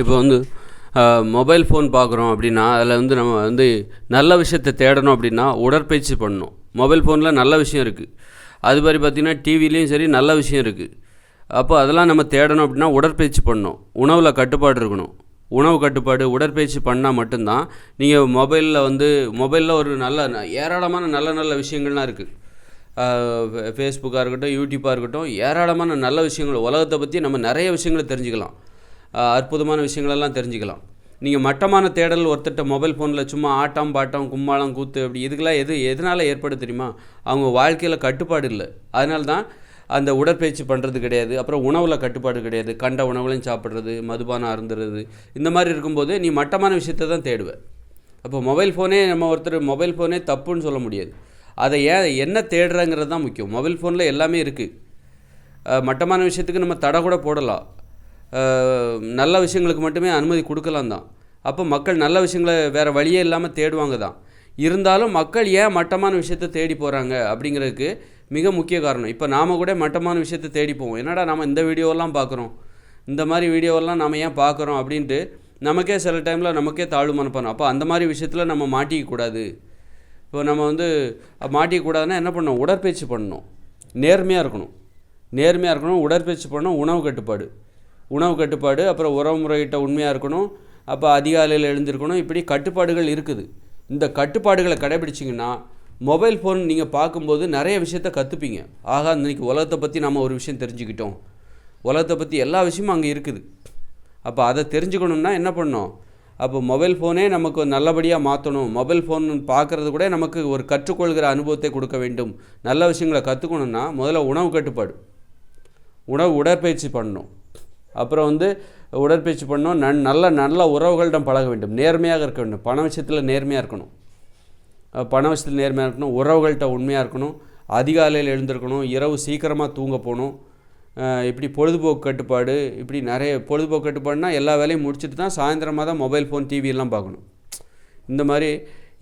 இப்போ வந்து mobile phone பார்க்குறோம் அப்படின்னா அதில் வந்து நம்ம வந்து நல்ல விஷயத்தை தேடணும் அப்படின்னா உடற்பயிற்சி பண்ணணும். மொபைல் ஃபோனில் நல்ல விஷயம் இருக்குது அது மாதிரி பார்த்திங்கன்னா டிவிலையும் சரி நல்ல விஷயம் இருக்குது அப்போ அதெல்லாம் நம்ம தேடணும் அப்படின்னா உடற்பயிற்சி பண்ணணும். உணவில் கட்டுப்பாடு இருக்கணும். உணவு கட்டுப்பாடு உடற்பயிற்சி பண்ணால் மட்டும்தான் நீங்கள் மொபைலில் வந்து மொபைலில் ஒரு நல்ல ஏராளமான நல்ல நல்ல விஷயங்கள்லாம் இருக்குது ஃபேஸ்புக்காக இருக்கட்டும் யூடியூப்பாக இருக்கட்டும் ஏராளமான நல்ல விஷயங்கள் உலகத்தை பற்றி நம்ம நிறைய விஷயங்களை தெரிஞ்சுக்கலாம். அற்புதமான விஷயங்களெல்லாம் தெரிஞ்சுக்கலாம். நீங்கள் மட்டமான தேடல் ஒருத்தட்ட மொபைல் ஃபோனில் சும்மா ஆட்டம் பாட்டம் கும்மாளம் கூத்து அப்படி இதுக்கெல்லாம் எது எதனால் ஏற்படுது தெரியுமா? அவங்க வாழ்க்கையில் கட்டுப்பாடு இல்லை. அதனால தான் அந்த உடற்பயிற்சி பண்ணுறது கிடையாது. அப்புறம் உணவில் கட்டுப்பாடு கிடையாது. கண்ட உணவுலையும் சாப்பிட்றது மதுபானம் அருந்துறது. இந்த மாதிரி இருக்கும்போது நீ மட்டமான விஷயத்தை தான் தேடுவ. அப்போ மொபைல் ஃபோனே நம்ம ஒருத்தர் மொபைல் ஃபோனே தப்புன்னு சொல்ல முடியாது. அதை ஏன் என்ன தேடுறங்கிறது தான் முக்கியம். மொபைல் ஃபோனில் எல்லாமே இருக்குது மட்டமான விஷயத்துக்கு நம்ம தடை கூட போடலாம். நல்ல விஷயங்களுக்கு மட்டுமே அனுமதி கொடுக்கலாம் தான் அப்போ மக்கள் நல்ல விஷயங்களை வேறு வழியே இல்லாமல் தேடுவாங்க தான் இருந்தாலும் மக்கள் ஏன் மட்டமான விஷயத்தை தேடி போகிறாங்க அப்படிங்கிறதுக்கு மிக முக்கிய காரணம். இப்போ நாம் கூட மட்டமான விஷயத்தை தேடி போவோம். என்னடா நம்ம இந்த வீடியோவெல்லாம் பார்க்குறோம்? இந்த மாதிரி வீடியோவெல்லாம் நம்ம ஏன் பார்க்குறோம் அப்படின்ட்டு நமக்கே சில டைமில் நமக்கே தாழ்வு மனப்பானம். அப்போ அந்த மாதிரி விஷயத்தில் நம்ம மாட்டிக்க கூடாது. இப்போ நம்ம வந்து மாட்டிக்கக்கூடாதுன்னா என்ன பண்ணணும்? உடற்பயிற்சி பண்ணணும். நேர்மையாக இருக்கணும். நேர்மையாக இருக்கணும் உடற்பயிற்சி பண்ணணும் உணவு கட்டுப்பாடு. உணவு கட்டுப்பாடு அப்புறம் உறவு முறைகிட்ட உண்மையாக இருக்கணும் அப்போ அதிகாலையில் எழுந்திருக்கணும் இப்படி கட்டுப்பாடுகள் இருக்குது. இந்த கட்டுப்பாடுகளை கடைபிடிச்சிங்கன்னா மொபைல் ஃபோன் நீங்கள் பார்க்கும்போது நிறைய விஷயத்த கற்றுப்பீங்க ஆகா இன்றைக்கி உலகத்தை பற்றி நம்ம ஒரு விஷயம் தெரிஞ்சுக்கிட்டோம். உலகத்தை பற்றி எல்லா விஷயமும் அங்கே இருக்குது. அப்போ அதை தெரிஞ்சுக்கணும்னா என்ன பண்ணோம் அப்போ மொபைல் ஃபோனே நமக்கு நல்லபடியாக மாற்றணும் மொபைல் ஃபோன் பார்க்குறது கூட நமக்கு ஒரு கற்றுக்கொள்கிற அனுபவத்தை கொடுக்க வேண்டும். நல்ல விஷயங்களை கற்றுக்கணுன்னா முதல்ல உணவு கட்டுப்பாடு. உணவு உடற்பயிற்சி பண்ணணும். அப்புறம் வந்து உடற்பயிற்சி பண்ணணும். நன் நல்ல நல்ல உறவுகளிடம் பழக வேண்டும். நேர்மையாக இருக்க வேண்டும். பண விஷயத்தில் நேர்மையாக இருக்கணும். பண விஷயத்தில் நேர்மையாக இருக்கணும். உறவுகள்கிட்ட உண்மையாக இருக்கணும். அதிகாலையில் எழுந்திருக்கணும். இரவு சீக்கிரமாக தூங்க போகணும். இப்படி பொழுதுபோக்கு கட்டுப்பாடு இப்படி நிறைய பொழுதுபோக்கு கட்டுப்பாடுனா எல்லா வேலையும் முடிச்சுட்டு தான் சாயந்தரமாக தான் மொபைல் ஃபோன் டிவியெல்லாம் பார்க்கணும். இந்த மாதிரி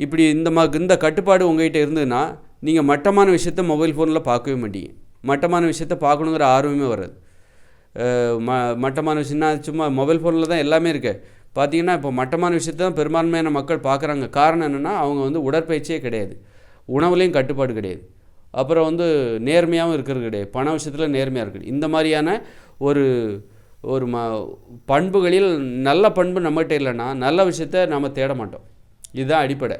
இப்படி இந்த மா இந்த கட்டுப்பாடு உங்ககிட்ட இருந்ததுன்னா நீங்கள் மட்டமான விஷயத்த மொபைல் ஃபோனில் பார்க்கவே மாட்டீங்க. மட்டமான விஷயத்த பார்க்கணுங்கிற ஆர்வமே வராது. ம மட்டமான விஷயம்னா சும்மா மொபைல் ஃபோனில் தான் எல்லாமே இருக்குது பார்த்திங்கன்னா இப்போ மட்டமான விஷயத்தை தான் பெரும்பான்மையான மக்கள் பார்க்குறாங்க காரணம் என்னென்னா அவங்க வந்து உடற்பயிற்சியே கிடையாது. உணவுலேயும் கட்டுப்பாடு கிடையாது. அப்புறம் வந்து நேர்மையாகவும் இருக்கிறது கிடையாது. பண விஷயத்தில் நேர்மையாக இருக்குது. இந்த மாதிரியான ஒரு ஒரு ம பண்புகளில் நல்ல பண்பு நம்மகிட்ட இல்லைன்னா நல்ல விஷயத்த நம்ம தேட மாட்டோம். இதுதான் அடிப்படை.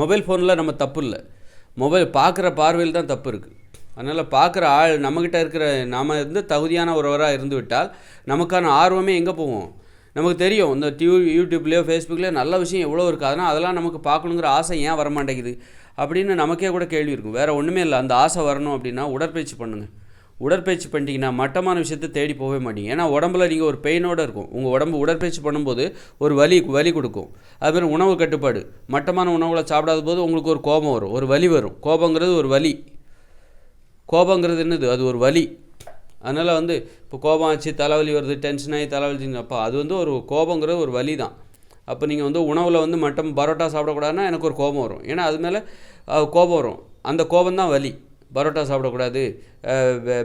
மொபைல் ஃபோனில் நம்ம தப்பு இல்லை. மொபைல் பார்க்குற பார்வையில் தான் தப்பு இருக்குது அதனால் பார்க்குற ஆள் நம்மக்கிட்ட இருக்கிற நாம் இருந்து தகுதியான ஒருவராக இருந்து விட்டால் நமக்கான ஆர்வமே எங்கே போவோம் நமக்கு தெரியும் இந்த டியூ யூடியூப்லேயோ ஃபேஸ்புக்லேயோ நல்ல விஷயம் எவ்வளோ இருக்குது. அதனால் அதெல்லாம் நமக்கு பார்க்கணுங்கிற ஆசை ஏன் வர மாட்டேங்குது அப்படின்னு நமக்கே கூட கேள்வி இருக்கும். வேறு ஒன்றுமே இல்லை. அந்த ஆசை வரணும் அப்படின்னா உடற்பயிற்சி பண்ணுங்கள் உடற்பயிற்சி பண்ணிட்டீங்கன்னா மட்டமான விஷயத்தை தேடி போகவே மாட்டீங்க. ஏன்னா உடம்புல நீங்கள் ஒரு பெயினோட இருக்கும். உங்கள் உடம்பு உடற்பயிற்சி பண்ணும்போது ஒரு வலி வலி கொடுக்கும். அதுமாதிரி உணவு கட்டுப்பாடு. மட்டமான உணவுகளை சாப்பிடாத போது உங்களுக்கு ஒரு கோபம் வரும். ஒரு வலி வரும். கோபங்கிறது ஒரு வலி. கோபங்கிறது என்னது? அது ஒரு வலி. அதனால் வந்து இப்போ கோபம் ஆச்சு தலைவலி வருது டென்ஷன் ஆகி தலைவலி அப்போ அது வந்து ஒரு கோபங்கிறது ஒரு வலி தான் அப்போ நீங்கள் வந்து உணவில் வந்து மட்டம் பரோட்டா சாப்பிடக்கூடாதுன்னா எனக்கு ஒரு கோபம் வரும். ஏன்னா அது மேலே கோபம் வரும். அந்த கோபம் தான் வலி. பரோட்டா சாப்பிடக்கூடாது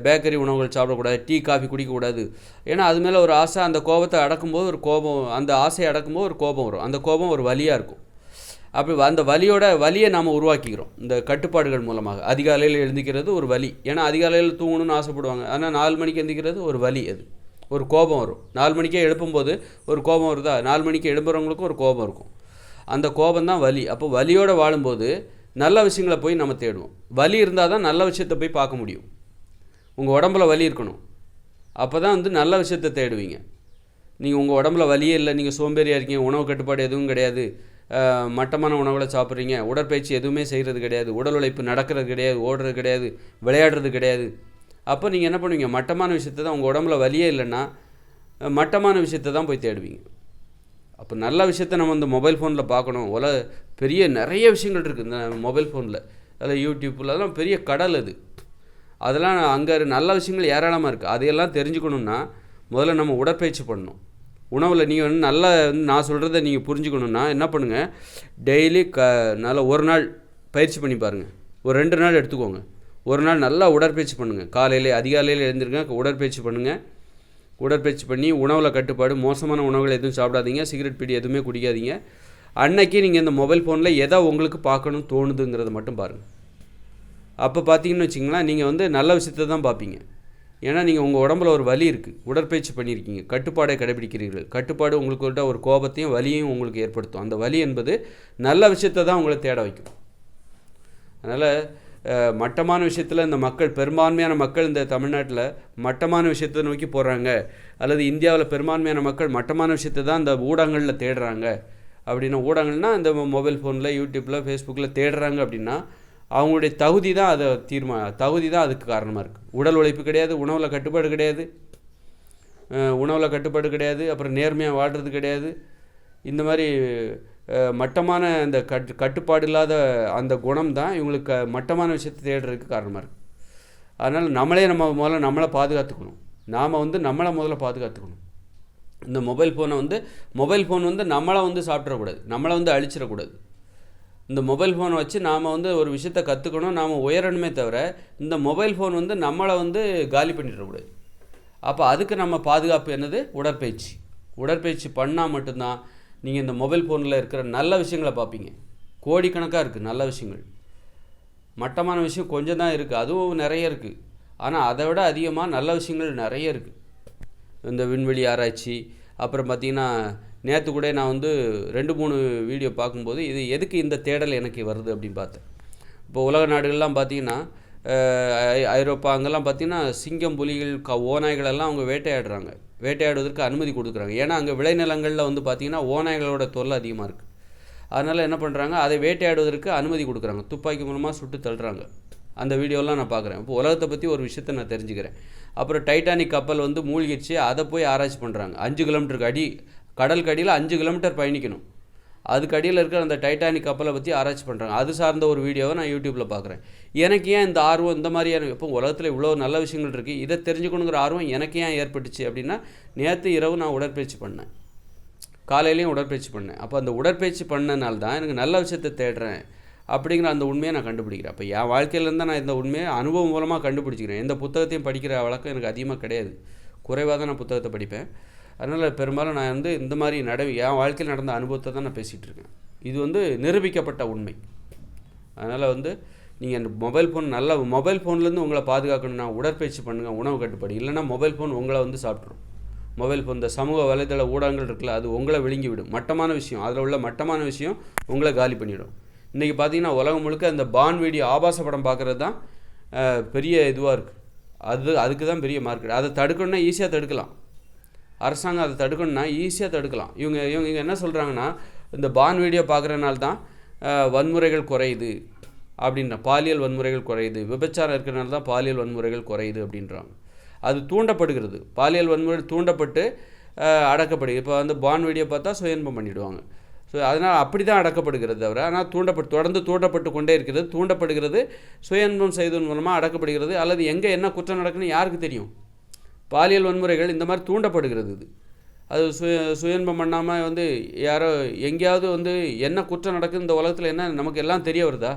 பேக்கரி உணவுகள் சாப்பிடக்கூடாது டீ காஃபி குடிக்கக்கூடாது. ஏன்னா அது மேலே ஒரு ஆசை அந்த கோபத்தை அடக்கும்போது ஒரு கோபம் அந்த ஆசையை அடக்கும்போது ஒரு கோபம் வரும். அந்த கோபம் ஒரு வலியாக இருக்கும். அப்படி அந்த வலியோட வலியை நாம் உருவாக்கிக்கிறோம். இந்த கட்டுப்பாடுகள் மூலமாக. அதிகாலையில் எழுந்திக்கிறது ஒரு வலி. ஏன்னா அதிகாலையில் தூங்கணும்னு ஆசைப்படுவாங்க. ஆனால் நாலு மணிக்கு எழுந்திக்கிறது ஒரு வலி அது. ஒரு கோபம் வரும். நாலு மணிக்கே எழுப்பும்போது ஒரு கோபம் வருதா? நாலு மணிக்கு எழுப்புறவங்களுக்கும் ஒரு கோபம் இருக்கும். அந்த கோபம் தான் வலி. அப்போ வலியோடு வாழும்போது நல்ல விஷயங்களை போய் நம்ம தேடுவோம். வலி இருந்தால் தான் நல்ல விஷயத்தை போய் பார்க்க முடியும். உங்கள் உடம்புல வலி இருக்கணும். அப்போ தான் வந்து நல்ல விஷயத்தை தேடுவீங்க. நீங்கள் உங்கள் உடம்புல வலியே இல்லை. நீங்கள் சோம்பேறியாக இருக்கீங்க. உணவு கட்டுப்பாடு எதுவும் கிடையாது. மட்டமான உணவுகளை சாப்பிட்றீங்க. உடற்பயிற்சி எதுவுமே செய்கிறது கிடையாது. உடல் உழைப்பு நடக்கிறது கிடையாது. ஓடுறது கிடையாது. விளையாடுறது கிடையாது. அப்போ நீங்கள் என்ன பண்ணுவீங்க? மட்டமான விஷயத்தை தான் உங்கள் உடம்புல வலியே இல்லைன்னா மட்டமான விஷயத்தை தான் போய் தேடுவீங்க. அப்போ நல்ல விஷயத்த நம்ம இந்த மொபைல் ஃபோனில் பார்க்கணும். உல பெரிய நிறைய விஷயங்கள் இருக்குது இந்த மொபைல் ஃபோனில். அதில் யூடியூப்பில் அதெல்லாம் பெரிய கடல் அது. அதெல்லாம் அங்கே நல்ல விஷயங்கள் ஏராளமாக இருக்குது அதையெல்லாம் தெரிஞ்சுக்கணுன்னா முதல்ல நம்ம உடற்பயிற்சி பண்ணணும். உணவில் நீங்கள் வந்து நல்லா வந்து நான் சொல்கிறத நீங்கள் புரிஞ்சுக்கணுன்னா என்ன பண்ணுங்கள் டெய்லி க நல்ல ஒரு நாள் பயிற்சி பண்ணி பாருங்கள் ஒரு ரெண்டு நாள் எடுத்துக்கோங்க. ஒரு நாள் நல்லா உடற்பயிற்சி பண்ணுங்கள் காலையிலே அதிகாலையில் எழுந்திருங்க உடற்பயிற்சி பண்ணுங்கள் உடற்பயிற்சி பண்ணி உணவில் கட்டுப்பாடு மோசமான உணவுகள் எதுவும் சாப்பிடாதீங்க. சிகரெட் பீடி எதுவுமே குடிக்காதீங்க. அன்னைக்கு நீங்கள் இந்த மொபைல் ஃபோனில் எதை உங்களுக்கு பார்க்கணும் தோணுதுங்கிறத மட்டும் பாருங்கள் அப்போ பார்த்தீங்கன்னு வச்சிங்களேன் நீங்கள் வந்து நல்ல விஷயத்தை தான் பார்ப்பீங்க. ஏன்னா நீங்கள் உங்கள் உடம்புல ஒரு வலி இருக்குது உடற்பயிற்சி பண்ணியிருக்கீங்க. கட்டுப்பாடை கடைபிடிக்கிறீர்கள். கட்டுப்பாடு உங்களுக்கு ஒரு கோபத்தையும் வலியையும் உங்களுக்கு ஏற்படுத்தும். அந்த வலி என்பது நல்ல விஷயத்தை தான் உங்களை தேட வைக்கும். அதனால் மட்டமான விஷயத்தில் இந்த மக்கள் பெரும்பான்மையான மக்கள் இந்த தமிழ்நாட்டில் மட்டமான விஷயத்தை நோக்கி போகிறாங்க அல்லது இந்தியாவில் பெரும்பான்மையான மக்கள் மட்டமான விஷயத்தை தான் இந்த ஊடகங்களில் தேடுறாங்க. அப்படின்னா ஊடகங்கள்னால் இந்த மொபைல் ஃபோனில் யூடியூப்பில் ஃபேஸ்புக்கில் தேடுறாங்க அப்படின்னா அவங்களுடைய தகுதி தான் அதை தீர்மா தகுதி தான் அதுக்கு காரணமாக இருக்குது உடல் உழைப்பு கிடையாது உணவில் கட்டுப்பாடு கிடையாது. உணவில் கட்டுப்பாடு கிடையாது அப்புறம் நேர்மையாக வாழ்கிறது கிடையாது. இந்த மாதிரி மட்டமான அந்த கட் கட்டுப்பாடு இல்லாத அந்த குணம் தான் இவங்களுக்கு மட்டமான விஷயத்தை தேடுறதுக்கு காரணமாக இருக்குது அதனால் நம்மளே நம்ம முதல்ல நம்மளை பாதுகாத்துக்கணும். நாம் வந்து நம்மளை முதல்ல பாதுகாத்துக்கணும். இந்த மொபைல் ஃபோனை வந்து மொபைல் ஃபோன் வந்து நம்மளை வந்து சாப்பிட்றக்கூடாது நம்மளை வந்து அழிச்சிடக்கூடாது. இந்த மொபைல் ஃபோனை வச்சு நாம் வந்து ஒரு விஷயத்த கற்றுக்கணும் நாம் உயரணுமே தவிர இந்த மொபைல் ஃபோன் வந்து நம்மளை வந்து காலி பண்ணிடக்கூடாது. அப்போ அதுக்கு நம்ம பாதுகாப்பு என்னது? உடற்பயிற்சி. உடற்பயிற்சி பண்ணால் மட்டும்தான் நீங்கள் இந்த மொபைல் ஃபோனில் இருக்கிற நல்ல விஷயங்களை பார்ப்பீங்க. கோடிக்கணக்காக இருக்குது நல்ல விஷயங்கள். மட்டமான விஷயம் கொஞ்சம் தான் இருக்குது அதுவும் நிறைய இருக்குது ஆனால் அதை விட அதிகமாக நல்ல விஷயங்கள் நிறைய இருக்குது இந்த விண்வெளி ஆராய்ச்சி அப்புறம் பார்த்திங்கன்னா நேற்று கூட நான் வந்து ரெண்டு மூணு வீடியோ பார்க்கும்போது இது எதுக்கு இந்த தேடல் எனக்கு வருது அப்படின்னு பார்த்தேன். இப்போ உலக நாடுகள்லாம் பார்த்திங்கன்னா ஐரோப்பா அங்கெல்லாம் பார்த்தீங்கன்னா சிங்கம் புலிகள் க ஓநாய்களெல்லாம் அவங்க வேட்டையாடுறாங்க. வேட்டையாடுவதற்கு அனுமதி கொடுக்குறாங்க. ஏன்னா அங்கே விளைநிலங்களில் வந்து பார்த்திங்கன்னா ஓநாய்களோட தொல்லை அதிகமாக இருக்குது அதனால் என்ன பண்ணுறாங்க அதை வேட்டையாடுவதற்கு அனுமதி கொடுக்குறாங்க. துப்பாக்கி மூலமாக சுட்டு தள்ளுறாங்க. அந்த வீடியோலாம் நான் பார்க்குறேன். இப்போ உலகத்தை பற்றி ஒரு விஷயத்த நான் தெரிஞ்சுக்கிறேன். அப்புறம் டைட்டானிக் கப்பல் வந்து மூழ்கிடுச்சு. அதை போய் ஆராய்ச்சி பண்ணுறாங்க அஞ்சு கிலோமீட்டருக்கு அடி கடலுக்கு அடியில் அஞ்சு கிலோமீட்டர் பயணிக்கணும். அதுக்கு அடியில் இருக்கிற அந்த டைட்டானிக் கப்பலை பற்றி ஆராய்ச்சி பண்ணுறாங்க அது சார்ந்த ஒரு வீடியோவை நான் யூடியூப்பில் பார்க்குறேன் எனக்கு ஏன் இந்த ஆர்வம் இந்த மாதிரியான இப்போ உலகத்தில் இவ்வளோ நல்ல விஷயங்கள் இருக்குது இதை தெரிஞ்சுக்கணுங்கிற ஆர்வம் எனக்கு ஏன் ஏற்பட்டுச்சு அப்படின்னா நேற்று இரவு நான் உடற்பயிற்சி பண்ணேன். காலையிலையும் உடற்பயிற்சி பண்ணேன். அப்போ அந்த உடற்பயிற்சி பண்ணனால தான் எனக்கு நல்ல விஷயத்தை தேடுறேன் அப்படிங்கிற அந்த உண்மையை நான் கண்டுபிடிக்கிறேன். அப்போ என் வாழ்க்கையிலேருந்து நான் இந்த உண்மையை அனுபவம் மூலமாக கண்டுபிடிச்சிக்கிறேன். எந்த புத்தகத்தையும் படிக்கிற வழக்கம் எனக்கு அதிகமாக கிடையாது. குறைவாக தான் நான் புத்தகத்தை படிப்பேன். அதனால் பெரும்பாலும் நான் வந்து இந்த மாதிரி நட என் வாழ்க்கையில் நடந்த அனுபவத்தை தான் நான் பேசிகிட்டு இருக்கேன். இது வந்து நிரூபிக்கப்பட்ட உண்மை. அதனால் வந்து நீங்கள் அந்த மொபைல் ஃபோன் நல்ல மொபைல் ஃபோன்லேருந்து உங்களை பாதுகாக்கணும்னா உடற்பயிற்சி பண்ணுங்கள் உணவு கட்டுப்பாடு. இல்லைனா மொபைல் ஃபோன் உங்களை வந்து சாப்பிட்ரும் மொபைல் ஃபோன் இந்த சமூக வலைதள ஊடகங்கள் இருக்குல்ல அது உங்களை விழுங்கி விடும் மட்டமான விஷயம். அதில் உள்ள மட்டமான விஷயம் உங்களை காலி பண்ணிவிடும் இன்றைக்கி பார்த்தீங்கன்னா உலகம் முழுக்க அந்த பான் வீடியோ ஆபாச படம் பார்க்குறது தான் பெரிய இதுவாக இருக்குது அது அதுக்கு தான் பெரிய மார்க்கெட் அதை தடுக்கணுன்னா ஈஸியாக தடுக்கலாம். அரசாங்கம் அதை தடுக்கணும்னா ஈஸியாக தடுக்கலாம். இவங்க இவங்க இங்கே என்ன சொல்கிறாங்கன்னா இந்த பான் வீடியோ பார்க்குறனால தான் வன்முறைகள் குறையுது அப்படின்ற பாலியல் வன்முறைகள் குறையுது. விபச்சாரம் இருக்கிறனால தான் பாலியல் வன்முறைகள் குறையுது அப்படின்றாங்க. அது தூண்டப்படுகிறது. பாலியல் வன்முறை தூண்டப்பட்டு அடக்கப்படுது இப்போ வந்து பான் வீடியோ பார்த்தா சுயன்பம் பண்ணிவிடுவாங்க ஸோ அதனால் அப்படி தான் அடக்கப்படுகிறது தவிர ஆனால் தூண்டப்பட்டு தொடர்ந்து தூண்டப்பட்டு கொண்டே இருக்கிறது. தூண்டப்படுகிறது சுயன்பம் செய்வதன் மூலமாக அடக்கப்படுகிறது. அல்லது எங்கே என்ன குற்றம் நடக்குன்னு யாருக்கு தெரியும்? பாலியல் வன்முறைகள் இந்த மாதிரி தூண்டப்படுகிறது இது. அது சுய சுயன்பம் பண்ணாமல் வந்து யாரோ எங்கேயாவது வந்து என்ன குற்றம் நடக்குது இந்த உலகத்தில் என்ன நமக்கு எல்லாம் தெரிய வருதா?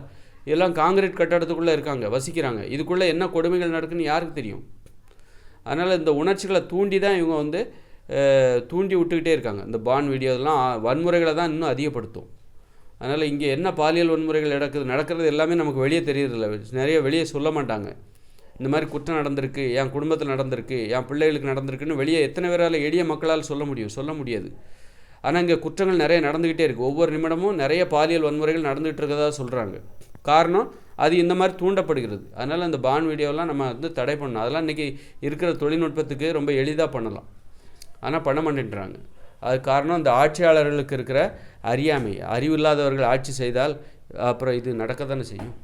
எல்லாம் காங்கிரீட் கட்டடத்துக்குள்ளே இருக்காங்க வசிக்கிறாங்க. இதுக்குள்ளே என்ன கொடுமைகள் நடக்குன்னு யாருக்கு தெரியும்? அதனால் இந்த உணர்ச்சிகளை தூண்டி தான் இவங்க வந்து தூண்டி விட்டுக்கிட்டே இருக்காங்க. இந்த பான் வீடியோலாம் வன்முறைகளை தான் இன்னும் அதிகப்படுத்தும். அதனால் இங்கே என்ன பாலியல் வன்முறைகள் நடக்குது நடக்கிறது எல்லாமே நமக்கு வெளியே தெரியறதில்ல. நிறைய வெளியே சொல்ல மாட்டாங்க. இந்த மாதிரி குற்றம் நடந்திருக்கு என் குடும்பத்தில் நடந்திருக்கு என் பிள்ளைகளுக்கு நடந்திருக்குன்னு வெளியே எத்தனை பேரால் எளிய மக்களால் சொல்ல முடியும் சொல்ல முடியாது. ஆனால் இங்கே குற்றங்கள் நிறைய நடந்துக்கிட்டே இருக்குது ஒவ்வொரு நிமிடமும் நிறைய பாலியல் வன்முறைகள் நடந்துகிட்டு இருக்கதா சொல்கிறாங்க காரணம் அது இந்த மாதிரி தூண்டப்படுகிறது. அதனால் அந்த பான் வீடியோலாம் நம்ம வந்து தடை பண்ணணும். அதெல்லாம் இன்றைக்கி இருக்கிற தொழில்நுட்பத்துக்கு ரொம்ப எளிதாக பண்ணலாம். ஆனால் பண்ண மாட்டேன்றாங்க. அது காரணம் இந்த ஆட்சியாளர்களுக்கு இருக்கிற அறியாமை. அறிவு இல்லாதவர்கள் ஆட்சி செய்தால் அப்புறம் இது நடக்க தானே செய்யும்?